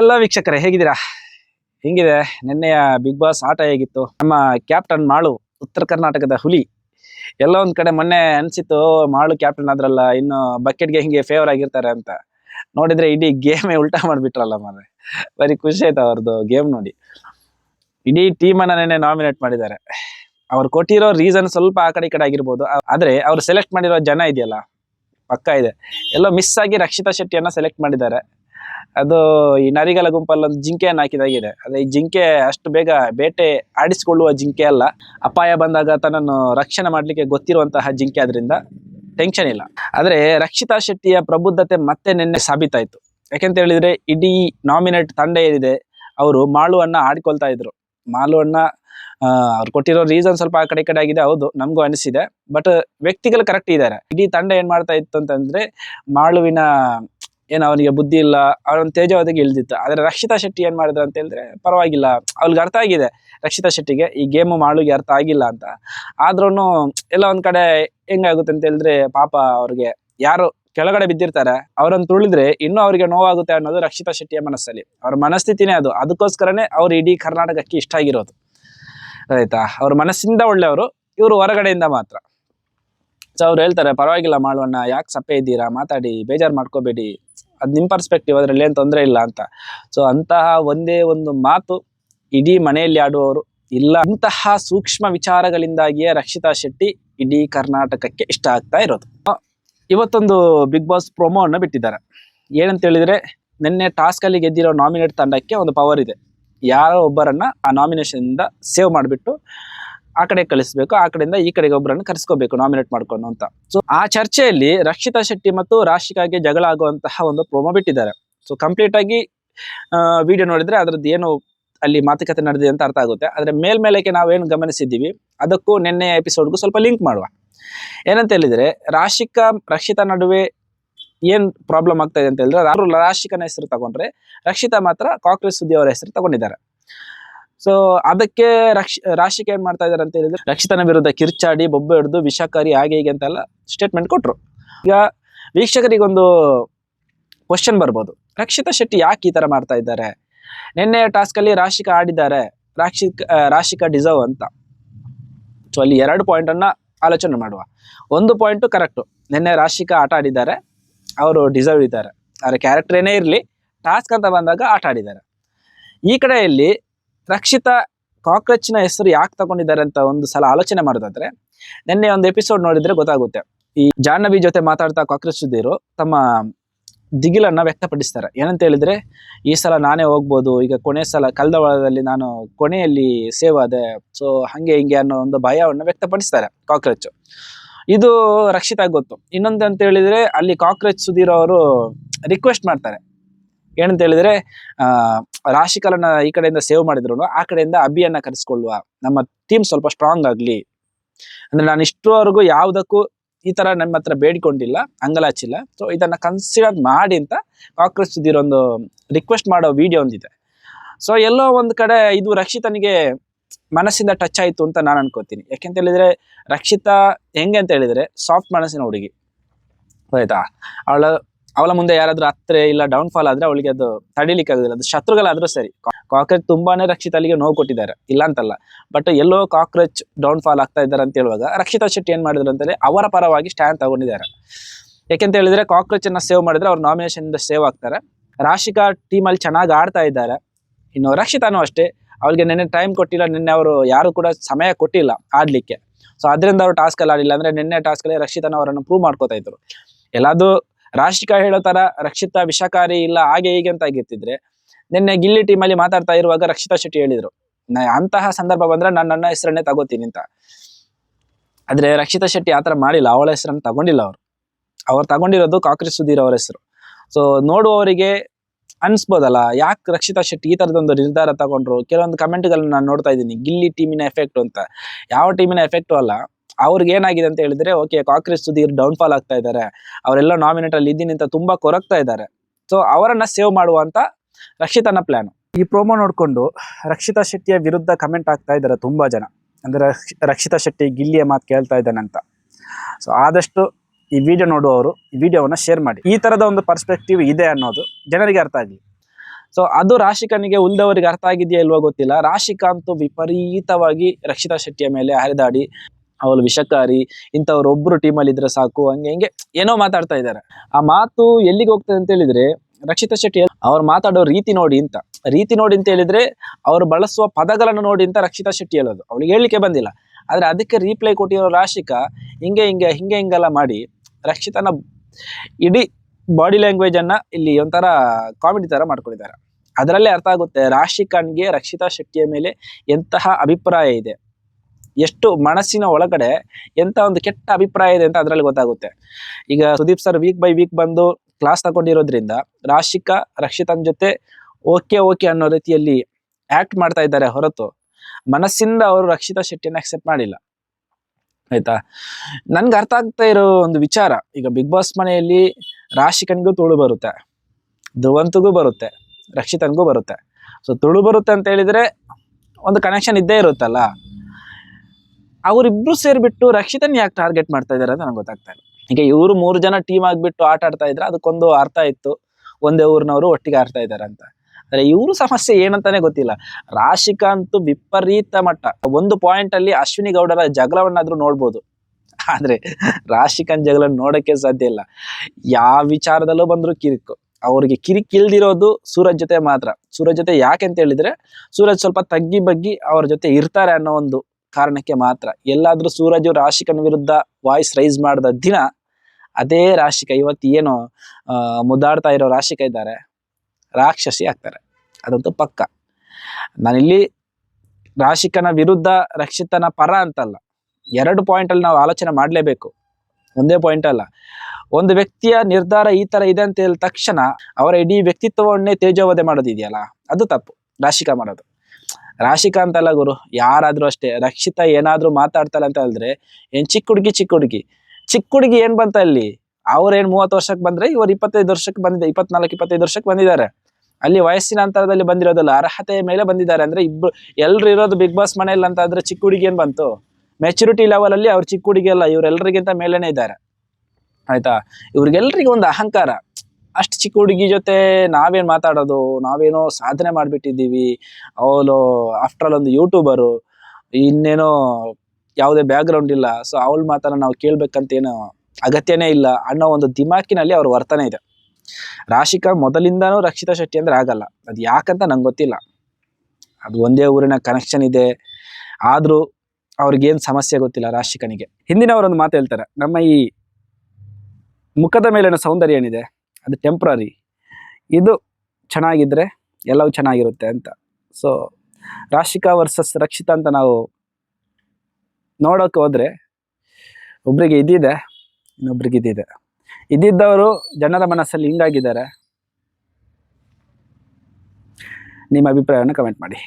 ಎಲ್ಲ ವೀಕ್ಷಕರೇ, ಹೇಗಿದ್ದೀರಾ? ಹಿಂಗಿದೆ ನಿನ್ನೆಯ ಬಿಗ್ ಬಾಸ್ ಆಟ ಹೇಗಿತ್ತು? ನಮ್ಮ ಕ್ಯಾಪ್ಟನ್ ಮಾಳು, ಉತ್ತರ ಕರ್ನಾಟಕದ ಹುಲಿ. ಎಲ್ಲ ಒಂದು ಕಡೆ ಮೊನ್ನೆ ಅನ್ಸಿತ್ತು ಮಾಳು ಕ್ಯಾಪ್ಟನ್ ಆದ್ರಲ್ಲ, ಇನ್ನು ಬಕೆಟ್ಗೆ ಹಿಂಗೆ ಫೇವರ್ ಆಗಿರ್ತಾರೆ ಅಂತ. ನೋಡಿದ್ರೆ ಇಡೀ ಗೇಮೇ ಉಲ್ಟಾ ಮಾಡಿಬಿಟ್ರಲ್ಲ ಮಾರ್ರೆ. ಬರೀ ಖುಷಿ ಆಯ್ತು ಅವ್ರದ್ದು ಗೇಮ್ ನೋಡಿ. ಇಡೀ ಟೀಮ್ ಅನ್ನ ನೆನ್ನೆ ನಾಮಿನೇಟ್ ಮಾಡಿದ್ದಾರೆ. ಅವ್ರು ಕೊಟ್ಟಿರೋ ರೀಸನ್ ಸ್ವಲ್ಪ ಆ ಕಡೆ ಈ ಕಡೆ ಆಗಿರ್ಬೋದು. ಆದ್ರೆ ಅವ್ರು ಸೆಲೆಕ್ಟ್ ಮಾಡಿರೋ ಜನ ಇದೆಯಲ್ಲ, ಪಕ್ಕ ಇದೆ. ಎಲ್ಲೋ ಮಿಸ್ ಆಗಿ ರಕ್ಷಿತಾ ಶೆಟ್ಟಿಯನ್ನ ಸೆಲೆಕ್ಟ್ ಮಾಡಿದ್ದಾರೆ. ಅದು ಈ ನರಿಗಲ ಗುಂಪಲ್ಲಿ ಒಂದು ಜಿಂಕೆಯನ್ನು ಹಾಕಿದಾಗಿದೆ. ಅದೇ ಈ ಜಿಂಕೆ ಅಷ್ಟು ಬೇಗ ಬೇಟೆ ಆಡಿಸಿಕೊಳ್ಳುವ ಜಿಂಕೆ ಅಲ್ಲ. ಅಪಾಯ ಬಂದಾಗ ತನ್ನನ್ನು ರಕ್ಷಣೆ ಮಾಡ್ಲಿಕ್ಕೆ ಗೊತ್ತಿರುವಂತಹ ಜಿಂಕೆ ಆದ್ರಿಂದ ಟೆನ್ಷನ್ ಇಲ್ಲ. ಆದರೆ ರಕ್ಷಿತಾ ಶೆಟ್ಟಿಯ ಪ್ರಬುದ್ಧತೆ ಮತ್ತೆ ನಿನ್ನೆ ಸಾಬೀತಾಯಿತು. ಯಾಕೆಂತ ಹೇಳಿದ್ರೆ ಇಡೀ ನಾಮಿನೇಟ್ ತಂಡ ಏನಿದೆ ಅವರು ಮಾಳುವನ್ನ ಆಡ್ಕೊಳ್ತಾ ಇದ್ರು. ಮಾಳುವನ್ನ ಆ, ಅವ್ರು ಕೊಟ್ಟಿರೋ ರೀಸನ್ ಸ್ವಲ್ಪ ಆ ಕಡೆ ಕಡೆ ಆಗಿದೆ ಹೌದು ನಮಗೂ ಅನಿಸಿದೆ. ಬಟ್ ವ್ಯಕ್ತಿಗಳು ಕರೆಕ್ಟ್ ಇದ್ದಾರೆ. ಇಡೀ ತಂಡ ಏನ್ ಮಾಡ್ತಾ ಇತ್ತು ಅಂತಂದ್ರೆ ಮಾಳುವಿನ ಏನು ಅವನಿಗೆ ಬುದ್ಧಿ ಇಲ್ಲ ಅವನ ತೇಜವಾದಿಗೆ ಇಳ್ದಿತ್ತು. ಆದ್ರೆ ರಕ್ಷಿತಾ ಶೆಟ್ಟಿ ಏನ್ ಮಾಡಿದ್ರು ಅಂತ ಹೇಳಿದ್ರೆ, ಪರವಾಗಿಲ್ಲ, ಅವ್ಳಿಗೆ ಅರ್ಥ ಆಗಿದೆ. ರಕ್ಷಿತಾ ಶೆಟ್ಟಿಗೆ ಈ ಗೇಮು ಮಾಡೋಗಿ ಅರ್ಥ ಆಗಿಲ್ಲ ಅಂತ. ಆದ್ರೂ ಎಲ್ಲ ಒಂದ್ ಕಡೆ ಹೆಂಗಾಗುತ್ತೆ ಅಂತ ಹೇಳಿದ್ರೆ, ಪಾಪ ಅವ್ರಿಗೆ ಯಾರು ಕೆಳಗಡೆ ಬಿದ್ದಿರ್ತಾರೆ, ಅವರನ್ನು ತುಳಿದ್ರೆ ಇನ್ನೂ ಅವ್ರಿಗೆ ನೋವಾಗುತ್ತೆ ಅನ್ನೋದು ರಕ್ಷಿತಾ ಶೆಟ್ಟಿಯ ಮನಸ್ಸಲ್ಲಿ. ಅವ್ರ ಮನಸ್ಥಿತಿನೇ ಅದು. ಅದಕ್ಕೋಸ್ಕರನೇ ಅವ್ರು ಇಡೀ ಕರ್ನಾಟಕಕ್ಕೆ ಇಷ್ಟ ಆಗಿರೋದು. ಆಯ್ತಾ? ಅವ್ರ ಮನಸ್ಸಿಂದ ಒಳ್ಳೆಯವರು, ಇವರು ಹೊರಗಡೆಯಿಂದ ಮಾತ್ರ. ಸೊ ಅವ್ರು ಹೇಳ್ತಾರೆ, ಪರವಾಗಿಲ್ಲ ಮಾಡುವಣ್ಣ ಯಾಕೆ ಸಪ್ಪೆ ಇದ್ದೀರಾ? ಮಾತಾಡಿ, ಬೇಜಾರು ಮಾಡ್ಕೋಬೇಡಿ. ಅದು ನಿಮ್ಮ ಪರ್ಸ್ಪೆಕ್ಟಿವ್ ಅದ್ರಲ್ಲಿ ಏನು ತೊಂದರೆ ಇಲ್ಲ ಅಂತ. ಸೊ ಅಂತಹ ಒಂದೇ ಒಂದು ಮಾತು ಇಡೀ ಮನೆಯಲ್ಲಿ ಆಡುವವರು ಇಲ್ಲ. ಇಂತಹ ಸೂಕ್ಷ್ಮ ವಿಚಾರಗಳಿಂದಾಗಿಯೇ ರಕ್ಷಿತಾ ಶೆಟ್ಟಿ ಇಡೀ ಕರ್ನಾಟಕಕ್ಕೆ ಇಷ್ಟ ಆಗ್ತಾ ಇರೋದು. ಇವತ್ತೊಂದು ಬಿಗ್ ಬಾಸ್ ಪ್ರೊಮೋವನ್ನು ಬಿಟ್ಟಿದ್ದಾರೆ. ಏನಂತ ಹೇಳಿದ್ರೆ, ನಿನ್ನೆ ಟಾಸ್ಕ್ ಅಲ್ಲಿ ಗೆದ್ದಿರೋ ನಾಮಿನೇಟ್ ತಂಡಕ್ಕೆ ಒಂದು ಪವರ್ ಇದೆ. ಯಾರೋ ಒಬ್ಬರನ್ನ ಆ ನಾಮಿನೇಷನ್ ಇಂದ ಸೇವ್ ಮಾಡಿಬಿಟ್ಟು ಆ ಕಡೆ ಕಳಿಸ್ಬೇಕು, ಆ ಕಡೆಯಿಂದ ಈ ಕಡೆಗೆ ಒಬ್ಬರನ್ನು ಕರೆಸ್ಕೋಬೇಕು ನಾಮಿನೇಟ್ ಮಾಡ್ಕೊಂಡು ಅಂತ. ಸೊ ಆ ಚರ್ಚೆಯಲ್ಲಿ ರಕ್ಷಿತಾ ಶೆಟ್ಟಿ ಮತ್ತು ರಾಶಿಕಾಗೆ ಜಗಳ ಆಗುವಂತಹ ಒಂದು ಪ್ರೋಮೋ ಬಿಟ್ಟಿದ್ದಾರೆ. ಸೊ ಕಂಪ್ಲೀಟ್ ಆಗಿ ವಿಡಿಯೋ ನೋಡಿದ್ರೆ ಅದ್ರದ್ದು ಏನು ಅಲ್ಲಿ ಮಾತುಕತೆ ನಡೆದಿದೆ ಅಂತ ಅರ್ಥ ಆಗುತ್ತೆ. ಆದ್ರೆ ಮೇಲ್ಮೇಲಕ್ಕೆ ನಾವೇನು ಗಮನಿಸಿದ್ದೀವಿ, ಅದಕ್ಕೂ ನಿನ್ನೆ ಎಪಿಸೋಡ್ಗೂ ಸ್ವಲ್ಪ ಲಿಂಕ್ ಮಾಡುವ. ಏನಂತ ಹೇಳಿದ್ರೆ, ರಾಶಿಕಾ, ರಕ್ಷಿತಾ ನಡುವೆ ಏನ್ ಪ್ರಾಬ್ಲಮ್ ಆಗ್ತಾ ಇದೆ ಅಂತ ಹೇಳಿದ್ರೆ ಅವರು ರಾಶಿಕನ ಹೆಸರು ತಗೊಂಡ್ರೆ, ರಕ್ಷಿತಾ ಮಾತ್ರ ಕಾಂಗ್ರೆಸ್ ಸುದ್ದಿ ಅವರ ಹೆಸರು ತಗೊಂಡಿದ್ದಾರೆ. ಸೊ ಅದಕ್ಕೆ ರಕ್ಷ, ರಾಶಿಕ ಏನ್ ಮಾಡ್ತಾ ಇದಾರೆ ಅಂತ ಹೇಳಿದ್ರೆ, ರಕ್ಷಿತನ ವಿರುದ್ಧ ಕಿರ್ಚಾಡಿ, ಬೊಬ್ಬೆ ಹಿಡಿದು, ವಿಷಕಾರಿ, ಹಾಗೆ ಹೀಗೆ ಅಂತೆಲ್ಲ ಸ್ಟೇಟ್ಮೆಂಟ್ ಕೊಟ್ರು. ಈಗ ವೀಕ್ಷಕರಿಗೊಂದು ಕ್ವಶನ್ ಬರ್ಬೋದು. ರಕ್ಷಿತಾ ಶೆಟ್ಟಿ ಯಾಕೆ ಈ ತರ ಮಾಡ್ತಾ ಇದ್ದಾರೆ? ನಿನ್ನೆ ಟಾಸ್ಕ್ ಅಲ್ಲಿ ರಾಶಿಕಾ ಆಡಿದ್ದಾರೆ. ರಾಶಿಕ ರಾಶಿಕಾ ಡಿಸರ್ವ್ ಅಂತ. ಸೊ ಅಲ್ಲಿ ಎರಡು ಪಾಯಿಂಟ್ ಅನ್ನ ಆಲೋಚನೆ ಮಾಡುವ. ಒಂದು ಪಾಯಿಂಟ್ ಕರೆಕ್ಟ್ ನಿನ್ನೆ ರಾಶಿಕಾ ಆಟ ಆಡಿದ್ದಾರೆ. ಅವರು ಡಿಸರ್ವ್ ಇದ್ದಾರೆ. ಅವರ ಕ್ಯಾರೆಕ್ಟರ್ ಏನೇ ಇರಲಿ ಟಾಸ್ಕ್ ಅಂತ ಬಂದಾಗ ಆಟ ಆಡಿದ್ದಾರೆ. ಈ ಕಡೆಯಲ್ಲಿ ರಕ್ಷಿತಾ ಕಾಕ್ರೋಚ್ನ ಹೆಸರು ಯಾಕೆ ತಗೊಂಡಿದ್ದಾರೆ ಅಂತ ಒಂದು ಸಲ ಆಲೋಚನೆ ಮಾಡೋದಾದ್ರೆ, ನಿನ್ನೆ ಒಂದು ಎಪಿಸೋಡ್ ನೋಡಿದ್ರೆ ಗೊತ್ತಾಗುತ್ತೆ. ಈ ಜಾಹ್ನವಿ ಜೊತೆ ಮಾತಾಡ್ತಾ ಕಾಕ್ರೋಚ್ ಇದ್ದಿರು ತಮ್ಮ ದಿಗಿಲನ್ನ ವ್ಯಕ್ತಪಡಿಸ್ತಾರೆ. ಏನಂತ ಹೇಳಿದ್ರೆ, ಈ ಸಲ ನಾನೇ ಹೋಗ್ಬೋದು, ಈಗ ಕೊನೆ ಸಲ ಕಳೆದ ನಾನು ಕೊನೆಯಲ್ಲಿ ಸೇವ್ ಆದೆ ಸೊ ಹಂಗೆ ಹಿಂಗೆ ಅನ್ನೋ ಒಂದು ಭಯವನ್ನು ವ್ಯಕ್ತಪಡಿಸ್ತಾರೆ ಕಾಕ್ರೋಚ್. ಇದು ರಕ್ಷಿತ ಗೊತ್ತು. ಇನ್ನೊಂದು ಅಂತ ಹೇಳಿದ್ರೆ, ಅಲ್ಲಿ ಕಾಕ್ರೋಚ್ ಸುಧೀರ್ ಅವರು ರಿಕ್ವೆಸ್ಟ್ ಮಾಡ್ತಾರೆ. ಏನಂತ ಹೇಳಿದ್ರೆ, ಆ ರಾಶಿಕಲನ್ನ ಈ ಕಡೆಯಿಂದ ಸೇವ್ ಮಾಡಿದ್ರು ಆ ಕಡೆಯಿಂದ ಅಭಿಯನ್ನ ಕರೆಸ್ಕೊಳ್ಳುವ. ನಮ್ಮ ಟೀಮ್ ಸ್ವಲ್ಪ ಸ್ಟ್ರಾಂಗ್ ಆಗ್ಲಿ. ಅಂದ್ರೆ ನಾನು ಇಷ್ಟರವರೆಗೂ ಯಾವುದಕ್ಕೂ ಈ ತರ ನಮ್ಮ ಹತ್ರ ಬೇಡಿಕೊಂಡಿಲ್ಲ, ಅಂಗಲಾಚಿಲ್ಲ. ಸೊ ಇದನ್ನ ಕನ್ಸಿಡರ್ ಮಾಡಿ ಅಂತ ಕಾಂಗ್ರೆಸ್ ಒಂದು ರಿಕ್ವೆಸ್ಟ್ ಮಾಡೋ ವಿಡಿಯೋ ಒಂದಿದೆ. ಸೊ ಎಲ್ಲೋ ಒಂದು ಕಡೆ ಇದು ರಕ್ಷಿತನಿಗೆ ಮನಸ್ಸಿಂದ ಟಚ್ ಆಯಿತು ಅಂತ ನಾನು ಅನ್ಕೋತೀನಿ. ಯಾಕೆಂತ ಹೇಳಿದ್ರೆ, ರಕ್ಷಿತಾ ಹೆಂಗೆ ಅಂತ ಹೇಳಿದ್ರೆ ಸಾಫ್ಟ್ ಮನಸ್ಸಿನ ಹುಡುಗಿ. ಆಯ್ತಾ? ಅವಳ ಅವಳ ಮುಂದೆ ಯಾರಾದ್ರೂ ಹತ್ರೆ ಇಲ್ಲ ಡೌನ್ ಫಾಲ್ ಆದ್ರೆ ಅವಳಿಗೆ ಅದು ತಡಿಲಿಕ್ಕೆ ಆಗುದಿಲ್ಲ. ಅದು ಶತ್ರುಗಳಾದ್ರೂ ಸರಿ. ಕಾಕ್ರೋಚ್ ತುಂಬಾನೇ ಅಲ್ಲಿಗೆ ನೋವು ಕೊಟ್ಟಿದ್ದಾರೆ. ಇಲ್ಲ ಅಂತಲ್ಲ. ಬಟ್ ಎಲ್ಲೋ ಕಾಕ್ರೋಚ್ ಡೌನ್ ಫಾಲ್ ಆಗ್ತಾ ಇದ್ದಾರೆ ಅಂತ ಹೇಳುವಾಗ ರಕ್ಷಿತಾ ಶೆಟ್ಟಿ ಏನ್ ಮಾಡಿದ್ರು ಅಂತಂದ್ರೆ ಅವರ ಪರವಾಗಿ ಸ್ಟ್ಯಾಂಡ್ ತಗೊಂಡಿದ್ದಾರೆ. ಯಾಕೆಂತ ಹೇಳಿದ್ರೆ ಕಾಕ್ರೋಚ್ ಅನ್ನ ಸೇವ್ ಮಾಡಿದ್ರೆ ಅವ್ರು ನಾಮಿನೇಷನ್ ಇಂದ ಸೇವ್ ಆಗ್ತಾರೆ. ರಾಶಿಕಾ ಟೀಮ್ ಅಲ್ಲಿ ಚೆನ್ನಾಗಿ ಆಡ್ತಾ ಇದ್ದಾರೆ. ಇನ್ನು ರಕ್ಷಿತಾನು ಅಷ್ಟೇ. ಅವ್ರಿಗೆ ನಿನ್ನೆ ಟೈಮ್ ಕೊಟ್ಟಿಲ್ಲ. ನಿನ್ನೆ ಅವರು ಯಾರು ಕೂಡ ಸಮಯ ಕೊಟ್ಟಿಲ್ಲ ಆಡ್ಲಿಕ್ಕೆ. ಸೊ ಅದರಿಂದ ಅವರು ಟಾಸ್ಕ್ ಅಲ್ಲಿ ಆಡಿಲ್ಲ ಅಂದ್ರೆ ನಿನ್ನೆ ಟಾಸ್ಕ್ ಅಲ್ಲಿ ರಕ್ಷಿತಾನ ಅವರನ್ನು ಪ್ರೂವ್ ಮಾಡ್ಕೋತಾ ಇದ್ರು. ಎಲ್ಲಾದು ರಾಶಿಕಾ ಹೇಳೋ ತರ ರಕ್ಷಿತಾ ವಿಷಕಾರಿ ಇಲ್ಲ, ಹಾಗೆ ಹೀಗೆ ಅಂತ ಆಗಿರ್ತಿದ್ರೆ, ನಿನ್ನೆ ಗಿಲ್ಲಿ ಟೀಮ್ ಅಲ್ಲಿ ಮಾತಾಡ್ತಾ ಇರುವಾಗ ರಕ್ಷಿತಾ ಶೆಟ್ಟಿ ಹೇಳಿದ್ರು, "ನ- ಅಂತಹ ಸಂದರ್ಭ ಬಂದ್ರೆ ನಾನು ನನ್ನ ಹೆಸರನ್ನೇ ತಗೋತೀನಿ ಅಂತ. ಆದ್ರೆ ರಕ್ಷಿತಾ ಶೆಟ್ಟಿ ಆತರ ಮಾಡಿಲ್ಲ, ಅವಳ ಹೆಸರನ್ನು ತಗೊಂಡಿಲ್ಲ ಅವರು. ಅವ್ರು ತಗೊಂಡಿರೋದು ಕಾಕ್ರೆಸ್ ಸುಧೀರ್ ಅವರ ಹೆಸರು. ಸೊ ನೋಡುವವರಿಗೆ ಅನ್ಸ್ಬೋದಲ್ಲ, ಯಾಕೆ ರಕ್ಷಿತಾ ಶೆಟ್ಟಿ ಈ ತರದೊಂದು ನಿರ್ಧಾರ ತಗೊಂಡ್ರು? ಕೆಲವೊಂದು ಕಮೆಂಟ್ಗಳನ್ನ ನಾನು ನೋಡ್ತಾ ಇದ್ದೀನಿ, ಗಿಲ್ಲಿ ಟೀಮಿನ ಎಫೆಕ್ಟ್ ಅಂತ. ಯಾವ ಟೀಮಿನ ಎಫೆಕ್ಟು ಅಲ್ಲ ಅವ್ರಿಗೆ ಏನಾಗಿದೆ ಅಂತ ಹೇಳಿದ್ರೆ okay Congress Sudhir down fall ಆಗ್ತಾ ಇದ್ದಾರೆ ಅವರೆಲ್ಲ ನಾಮಿನೇಟ್ ಅಲ್ಲಿ ಇದ್ದೀನಿ ಅಂತ ತುಂಬಾ ಕೊರಗ್ತಾ ಇದ್ದಾರೆ ಸೊ ಅವರನ್ನ ಸೇವ್ ಮಾಡುವಂತ ರಕ್ಷಿತನ ಪ್ಲಾನ್ ಈ ಪ್ರೋಮೋ ನೋಡ್ಕೊಂಡು ರಕ್ಷಿತಾ ಶೆಟ್ಟಿಯ ವಿರುದ್ಧ ಕಮೆಂಟ್ ಆಗ್ತಾ ಇದ್ದಾರೆ ತುಂಬಾ ಜನ. ಅಂದ್ರೆ ರಕ್ಷ- ರಕ್ಷಿತಾ ಶೆಟ್ಟಿ ಗಿಲ್ಲಿಯ ಮಾತು ಕೇಳ್ತಾ ಇದ್ದಾನೆ ಅಂತ. ಸೊ ಆದಷ್ಟು ಈ ವಿಡಿಯೋ ನೋಡುವವರು ಈ ವಿಡಿಯೋವನ್ನ ಶೇರ್ ಮಾಡಿ. ಈ ತರದ ಒಂದು ಪರ್ಸ್ಪೆಕ್ಟಿವ್ ಇದೆ ಅನ್ನೋದು ಜನರಿಗೆ ಅರ್ಥ ಆಗಲಿ. ಸೊ ಅದು ರಾಶಿಕನಿಗೆ ಉಳಿದವರಿಗೆ ಅರ್ಥ ಆಗಿದೆಯಾ ಇಲ್ವೋ ಗೊತ್ತಿಲ್ಲ. ರಾಶಿಕಾ ಅಂತೂ ವಿಪರೀತವಾಗಿ ರಕ್ಷಿತಾ ಶೆಟ್ಟಿಯ ಮೇಲೆ ಹರಿದಾಡಿ ಅವಳು ವಿಷಕಾರಿ ಇಂಥವ್ರು ಒಬ್ರು ಟೀಮಲ್ಲಿ ಇದ್ರೆ ಸಾಕು, ಹಂಗೆ ಹಿಂಗೆ ಏನೋ ಮಾತಾಡ್ತಾ ಇದ್ದಾರೆ ಆ ಮಾತು ಎಲ್ಲಿಗೆ ಹೋಗ್ತದೆ ಅಂತ ಹೇಳಿದ್ರೆ ರಕ್ಷಿತಾ ಶೆಟ್ಟಿ ಅವ್ರು ಮಾತಾಡೋ ರೀತಿ ನೋಡಿ ಅಂತ. ರೀತಿ ನೋಡಿ ಅಂತ ಹೇಳಿದ್ರೆ ಅವ್ರು ಬಳಸುವ ಪದಗಳನ್ನು ನೋಡಿ ಅಂತ ರಕ್ಷಿತಾ ಶೆಟ್ಟಿ ಹೇಳೋದು. ಅವಳಿಗೆ ಹೇಳಲಿಕ್ಕೆ ಬಂದಿಲ್ಲ. ಆದ್ರೆ ಅದಕ್ಕೆ ರೀಪ್ಲೈ ಕೊಟ್ಟಿರೋ ರಾಶಿಕಾ ಹಿಂಗೆ ಹಿಂಗೆ ಹಿಂಗೆ ಹಿಂಗೆಲ್ಲ ಮಾಡಿ ರಕ್ಷಿತನ ಇಡೀ ಬಾಡಿ ಲ್ಯಾಂಗ್ವೇಜ್ ಅನ್ನ ಇಲ್ಲಿ ಒಂಥರ ಕಾಮಿಡಿ ತರ ಮಾಡ್ಕೊಂಡಿದ್ದಾರೆ. ಅದರಲ್ಲೇ ಅರ್ಥ ಆಗುತ್ತೆ ರಾಶಿಕಾನ್ಗೆ ರಕ್ಷಿತಾ ಶೆಟ್ಟಿಯ ಮೇಲೆ ಎಂತಹ ಅಭಿಪ್ರಾಯ ಇದೆ. ಎಷ್ಟು ಮನಸ್ಸಿನ ಒಳಗಡೆ ಎಂತ ಒಂದು ಕೆಟ್ಟ ಅಭಿಪ್ರಾಯ ಇದೆ ಅಂತ ಅದರಲ್ಲಿ ಗೊತ್ತಾಗುತ್ತೆ. ಈಗ Sudeep sir week by week ಬಂದು ಕ್ಲಾಸ್ ತಗೊಂಡಿರೋದ್ರಿಂದ ರಾಶಿಕಾ, ರಕ್ಷಿತನ್ ಜೊತೆ ಓಕೆ ಓಕೆ ಅನ್ನೋ ರೀತಿಯಲ್ಲಿ ಆಕ್ಟ್ ಮಾಡ್ತಾ ಇದ್ದಾರೆ ಹೊರತು ಮನಸ್ಸಿಂದ ಅವರು ರಕ್ಷಿತಾ ಶೆಟ್ಟಿನ ಅಕ್ಸೆಪ್ಟ್ ಮಾಡಿಲ್ಲ. ಆಯ್ತಾ? ನನ್ಗೆ ಅರ್ಥ ಆಗ್ತಾ ಇರೋ ಒಂದು ವಿಚಾರ, ಈಗ ಬಿಗ್ ಬಾಸ್ ಮನೆಯಲ್ಲಿ ರಾಶಿಕನ್ಗೂ ತುಳು ಬರುತ್ತೆ, ಧ್ರುವಂತಗೂ ಬರುತ್ತೆ, ರಕ್ಷಿತನ್ಗೂ ಬರುತ್ತೆ. ಸೊ ತುಳು ಬರುತ್ತೆ ಅಂತ ಹೇಳಿದ್ರೆ ಒಂದು ಕನೆಕ್ಷನ್ ಇದ್ದೇ ಇರುತ್ತಲ್ಲ? ಅವರಿಬ್ರು ಸೇರಿಬಿಟ್ಟು ರಕ್ಷಿತನ್ ಯಾಕೆ ಟಾರ್ಗೆಟ್ ಮಾಡ್ತಾ ಇದ್ದಾರೆ ಅಂತ ನಂಗೆ ಗೊತ್ತಾಗ್ತಾ ಇಲ್ಲ. ಈಗ ಇವರು ಮೂರು ಜನ ಟೀಮ್ ಆಗಿಬಿಟ್ಟು ಆಟ ಆಡ್ತಾ ಇದ್ರೆ ಅದಕ್ಕೊಂದು ಅರ್ಥ ಇತ್ತು, ಒಂದೇ ಊರಿನವರು ಒಟ್ಟಿಗೆ ಆಡ್ತಾ ಇದ್ದಾರೆ ಅಂತ. ಅಂದ್ರೆ ಇವರು ಸಮಸ್ಯೆ ಏನಂತಾನೆ ಗೊತ್ತಿಲ್ಲ. ರಾಶಿಕಾ ಅಂತೂ ವಿಪರೀತ ಮಟ್ಟ. ಒಂದು ಪಾಯಿಂಟ್ ಅಲ್ಲಿ ಅಶ್ವಿನಿ ಗೌಡರ ಜಗಳವನ್ನಾದ್ರೂ ನೋಡ್ಬೋದು. ಆದ್ರೆ ರಾಶಿಕನ್ ಜಗಳ ನೋಡಕ್ಕೆ ಸಾಧ್ಯ ಇಲ್ಲ. ಯಾವ ವಿಚಾರದಲ್ಲೂ ಬಂದ್ರು ಕಿರಿಕ್. ಅವ್ರಿಗೆ ಕಿರಿಕ್ ಇಲ್ದಿರೋದು ಸೂರಜ್ ಜೊತೆ ಮಾತ್ರ. ಸೂರಜ್ ಜೊತೆ ಯಾಕೆ ಅಂತ ಹೇಳಿದ್ರೆ, ಸೂರಜ್ ಸ್ವಲ್ಪ ತಗ್ಗಿ ಬಗ್ಗಿ ಅವ್ರ ಜೊತೆ ಇರ್ತಾರೆ ಅನ್ನೋ ಒಂದು ಕಾರಣಕ್ಕೆ ಮಾತ್ರ. ಎಲ್ಲಾದರೂ ಸೂರಜ್ ರಾಶಿಕನ ವಿರುದ್ಧ ವಾಯ್ಸ್ ರೈಸ್ ಮಾಡಿದ ದಿನ ಅದೇ ರಾಶಿಕ ಇವತ್ತು ಏನು ಮುದ್ದಾಡ್ತಾ ಇರೋ ರಾಶಿಕ ಇದ್ದಾರೆ. ರಾಕ್ಷಸಿ ಆಗ್ತಾರೆ. ಅದಂತೂ ಪಕ್ಕ. ನಾನಿಲ್ಲಿ ರಾಶಿಕನ ವಿರುದ್ಧ ರಕ್ಷಿತನ ಪರ ಅಂತಲ್ಲ. ಎರಡು ಪಾಯಿಂಟ್ ಅಲ್ಲಿ ನಾವು ಆಲೋಚನೆ ಮಾಡಲೇಬೇಕು. ಒಂದೇ ಪಾಯಿಂಟ್ ಅಲ್ಲ. ಒಂದು ವ್ಯಕ್ತಿಯ ನಿರ್ಧಾರ ಈ ತರ ಇದೆ ಅಂತ ಹೇಳಿದ ತಕ್ಷಣ ಅವರ ಇಡೀ ವ್ಯಕ್ತಿತ್ವವನ್ನೇ ತೇಜೋವಧೆ ಮಾಡೋದಿದೆಯಲ್ಲ? ಅದು ತಪ್ಪು. ರಾಶಿಕ ಮಾಡೋದು. ರಾಶಿಕಾ ಅಂತಲ್ಲ ಗುರು, ಯಾರಾದ್ರೂ ಅಷ್ಟೇ. ರಕ್ಷಿತ ಏನಾದ್ರೂ ಮಾತಾಡ್ತಾಳೆ ಅಂತ ಹೇಳಿದ್ರೆ, ಏನ್ ಚಿಕ್ಕ ಹುಡುಗಿ ಚಿಕ್ಕ ಹುಡುಗಿ? ಚಿಕ್ಕ ಹುಡುಗಿ ಏನ್ ಬಂತ ಅಲ್ಲಿ? ಅವ್ರೇನ್ ಮೂವತ್ತು ವರ್ಷಕ್ಕೆ ಬಂದ್ರೆ, ಇವರು ಇಪ್ಪತ್ತೈದು ವರ್ಷಕ್ಕೆ ಬಂದಿದೆ ಇಪ್ಪತ್ನಾಲ್ಕು, ಇಪ್ಪತ್ತೈದು ವರ್ಷಕ್ಕೆ ಬಂದಿದ್ದಾರೆ. ಅಲ್ಲಿ ವಯಸ್ಸಿನ ಅಂತರದಲ್ಲಿ ಬಂದಿರೋದಲ್ಲ, ಅರ್ಹತೆಯ ಮೇಲೆ ಬಂದಿದ್ದಾರೆ ಅಂದ್ರೆ ಇಬ್ರು, ಎಲ್ರು ಇರೋದು ಬಿಗ್ ಬಾಸ್ ಮನೆಯಲ್ಲಿ ಅಂತ ಆದ್ರೆ ಚಿಕ್ಕ ಹುಡುಗಿ ಏನ್ ಬಂತು? ಮೆಚುರಿಟಿ ಲೆವೆಲ್ ಅಲ್ಲಿ ಅವ್ರು ಚಿಕ್ಕ ಹುಡುಗಿ ಅಲ್ಲ ಇವ್ರೆಲ್ರಿಗಿಂತ ಮೇಲೇನೆ ಇದ್ದಾರೆ. ಆಯ್ತಾ? ಇವ್ರಿಗೆಲ್ರಿಗೂ ಒಂದು ಅಹಂಕಾರ. ಅಷ್ಟು ಚಿಕ್ಕ ಹುಡುಗಿ ಜೊತೆ ನಾವೇನ್ ಮಾತಾಡೋದು, ನಾವೇನೋ ಸಾಧನೆ ಮಾಡ್ಬಿಟ್ಟಿದ್ದೀವಿ. ಅವಳು ಆಫ್ಟರ್ ಆಲ್ ಒಂದು ಯೂಟ್ಯೂಬರು ಇನ್ನೇನೋ ಯಾವುದೇ ಬ್ಯಾಕ್ಗ್ರೌಂಡ್ ಇಲ್ಲ. ಸೊ ಅವಳ ಮಾತನ್ನ ನಾವು ಕೇಳ್ಬೇಕಂತ ಏನು ಅಗತ್ಯನೇ ಇಲ್ಲ. ಅನ್ನೋ ಒಂದು ದಿಮಾಕಿನಲ್ಲಿ ಅವ್ರ ವರ್ತನೆ ಇದೆ. ರಾಶಿಕಾ ಮೊದಲಿಂದಾನೂ ರಕ್ಷಿತಾ ಶೆಟ್ಟಿ ಅಂದ್ರೆ ಆಗಲ್ಲ. ಅದು ಯಾಕಂತ ನಂಗೆ ಗೊತ್ತಿಲ್ಲ. ಅದು ಒಂದೇ ಊರಿನ ಕನೆಕ್ಷನ್ ಇದೆ. ಆದರೂ ಅವ್ರಿಗೇನು ಸಮಸ್ಯೆ ಗೊತ್ತಿಲ್ಲ ರಾಶಿಕನಿಗೆ. ಹಿಂದಿನವರೊಂದು ಮಾತು ಹೇಳ್ತಾರೆ. ನಮ್ಮ ಈ ಮುಖದ ಮೇಲಿನ ಸೌಂದರ್ಯ ಏನಿದೆ? ಅದು ಟೆಂಪ್ರರಿ ಇದು ಚೆನ್ನಾಗಿದ್ದರೆ ಎಲ್ಲವೂ ಚೆನ್ನಾಗಿರುತ್ತೆ ಅಂತ. ಸೊ ರಾಶಿಕಾ ವರ್ಸಸ್ ರಕ್ಷಿತಾ ಅಂತ ನಾವು ನೋಡೋಕೆ ಹೋದರೆ ಒಬ್ರಿಗೆ ಇದಿದೆ, ಇನ್ನೊಬ್ರಿಗೆ ಇದಿದೆ. ಇದ್ದಿದ್ದವರು ಜನರ ಮನಸ್ಸಲ್ಲಿ ಹಿಂಗಾಗಿದ್ದಾರೆ. ನಿಮ್ಮ ಅಭಿಪ್ರಾಯವನ್ನು ಕಮೆಂಟ್ ಮಾಡಿ.